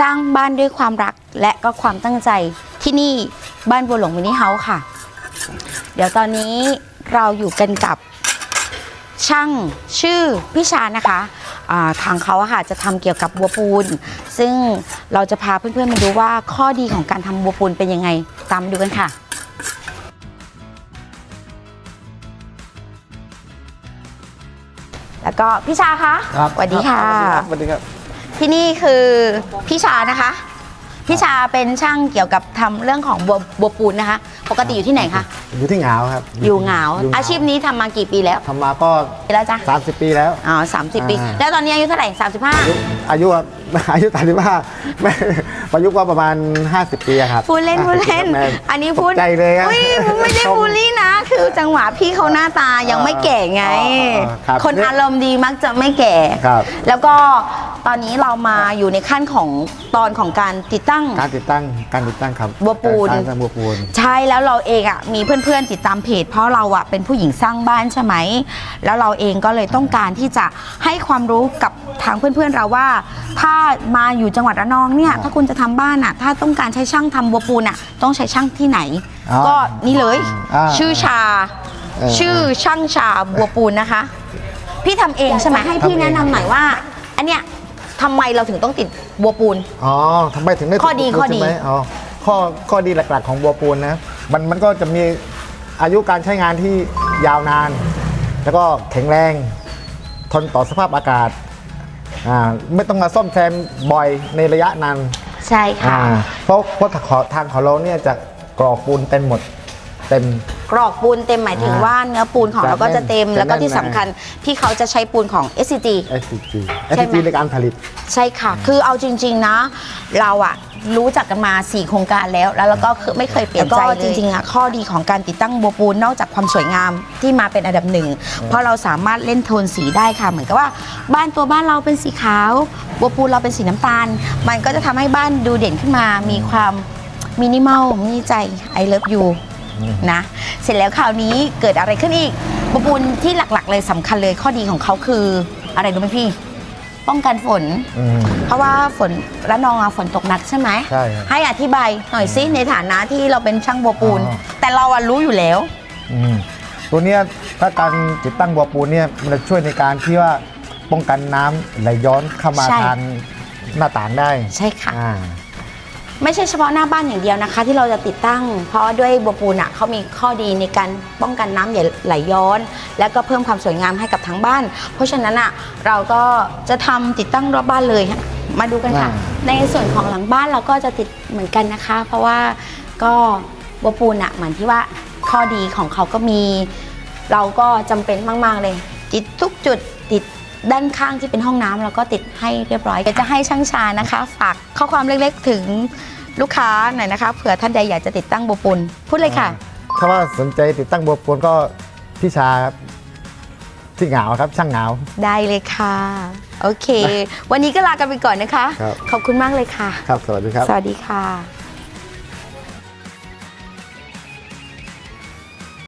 สร้างบ้านด้วยความรักและก็ความตั้งใจที่นี่บ้านบัวหลวงมินิเฮาส์ค่ะ เดี๋ยวตอนนี้เราอยู่กันกับช่างชื่อพี่ชานะคะอ่าทางเขาอะค่ะจะทำเกี่ยวกับบัวปูน ซึ่งเราจะพาเพื่อนๆมาดูว่าข้อดีของการทำบัวปูนเป็นยังไงตามมาดูกันค่ะแล้วก็พี่ชาคะครับสวัสดีค่ะสวัสดีครับ ที่นี่คือพี่ชานะคะ พี่ชาเป็นช่างเกี่ยวกับทำเรื่องของบัวบัวปูนนะคะ ปกติอยู่ที่ไหนคะ อยู่ที่เหงาครับอยู่เหงา อาชีพนี้ทำมากี่ปีแล้วทำมาก็ ปีแล้วจ้ะ30 ปีแล้ว อ๋อสามสิบปี อ่า แล้วตอนนี้อายุเท่าไหร่สามสิบห้าอายุอายุตามที่ว่าไม่ประยุกต์ว่าประมาณ 50 ปีอะครับพูดเล่นพูดเล่นแม่อันนี้พูดตกใจเลยครับอุ้ยไม่ได้บูลลี่นะ คือจังหวะพี่เขาหน้าตายังไม่แก่ไง อ๋ออ๋อครับคนอารมณ์ดีมักจะไม่แก่ ครับแล้วก็ ตอนนี้เรามาอยู่ในขั้นของตอนของการติดตั้ง การติดตั้งการติดตั้งครับบัวปูน การสร้างบัวปูน ใช่แล้วเราเองอะมีเพื่อนๆติดตามเพจ เพราะเราอะเป็นผู้หญิงสร้างบ้านใช่ไหม แล้วเราเองก็เลยต้องการที่จะให้ความรู้กับทางเพื่อนๆเราว่า ถ้ามาอยู่จังหวัดระนองเนี่ย ถ้าคุณจะทำบ้านอะ ถ้าต้องการใช้ช่างทำบัวปูนอะ ต้องใช้ช่างที่ไหนอ๋อก็นี่เลย อ่าชื่อชา เออชื่อช่างชาบัวปูนนะคะ พี่ทำเองใช่ไหมให้พี่ทำเอง แนะนำหน่อยว่า อันเนี้ย ทำไมเราถึงต้องติดบัวปูน อ๋อทำไมถึงได้ข้อดีติข้อดี ใช่ไหมอ๋อข้อข้อดีหลักๆของบัวปูนนะมันมันก็จะมีอายุการใช้งานที่ยาวนาน แล้วก็แข็งแรง ทนต่อสภาพอากาศอ่าไม่ต้องมาซ่อมแซมบ่อยในระยะนานใช่ค่ะ อ่าเพราะเพราะทางของทางของเราเนี่ยจะกรอกปูนเต็มหมดเต็ม กรอกปูนเต็มหมายถึงอ่าว่าเนื้อปูนของเราก็จะเต็มจะแน่นแล้วก็ที่จะแน่สำนคัญพี่เขาจะใช้ปูนของ SCG SCG ใช่ไหม SCG ในการผลิต ใช่ค่ะ คือเอาจริง ๆนะ เราอะรู้จักกันมา 4 โครงการแล้ว แล้วเราก็คือไม่เคยเปลี่ยนใจเลยจริงๆอะข้อดีของการติดตั้งบัวปูนนอกจากความสวยงามที่มาเป็นอันดับหนึ่งเพราะเราสามารถเล่นโทนสีได้ค่ะ เหมือนกับว่า บ้านตัวบ้านเราเป็นสีขาวบัวปูนเราเป็นสีน้ำตาล มันก็จะทำให้บ้านดูเด่นขึ้นมามีความมินิมอลมีใจ I love you นะเสร็จแล้วคราวนี้เกิดอะไรขึ้นอีกบัวปูนที่หลักๆ เลยสำคัญเลยข้อดีของเขาคืออะไรรู้ไหมพี่ ป้องกันฝน อืม เพราะว่าฝนระนองอะฝนตกหนักใช่ไหมใช่ครับให้อธิบายหน่อยซิในฐานะที่เราเป็นช่างบัวปูน อ๋อ แต่เราอะรู้อยู่แล้ว อืมตัวเนี้ยถ้าการติดตั้งบัวปูนเนี่ยมันจะช่วยในการที่ว่าป้องกันน้ำไหลย้อนเข้ามาใช่ ทางหน้าต่างได้ใช่ค่ะ อ่า ไม่ใช่เฉพาะหน้าบ้านอย่างเดียวนะคะ ที่เราจะติดตั้ง เพราะด้วยบัวปูนอะเขามีข้อดีในการป้องกันน้ำไหลย้อน และก็เพิ่มความสวยงามให้กับทั้งบ้าน เพราะฉะนั้นอะเราก็จะทำติดตั้งรอบบ้านเลยมาดูกันค่ะ อ่าในส่วนของหลังบ้านเราก็จะติดเหมือนกันนะคะ เพราะว่าก็บัวปูนอะเหมือนที่ว่าข้อดีของเขาก็มี เราก็จำเป็นมาก ๆ เลย ติดทุกจุดติด ด้านข้างที่เป็นห้องน้ำเราก็ติดให้เรียบร้อยเดี๋ยวจะให้ช่างชานะคะ ฝากข้อความเล็กๆถึงลูกค้าหน่อยนะคะเผื่อท่านใดอยากจะติดตั้งโบปุนพูดเลยค่ะ ถ้าว่าสนใจติดตั้งบัวปูนก็พี่ชาครับที่เหงาครับช่างเหงา ได้เลยค่ะ โอเค วันนี้ก็ลากันไปก่อนนะคะ ครับ ขอบคุณมากเลยค่ะ ครับ สวัสดีครับ สวัสดีค่ะ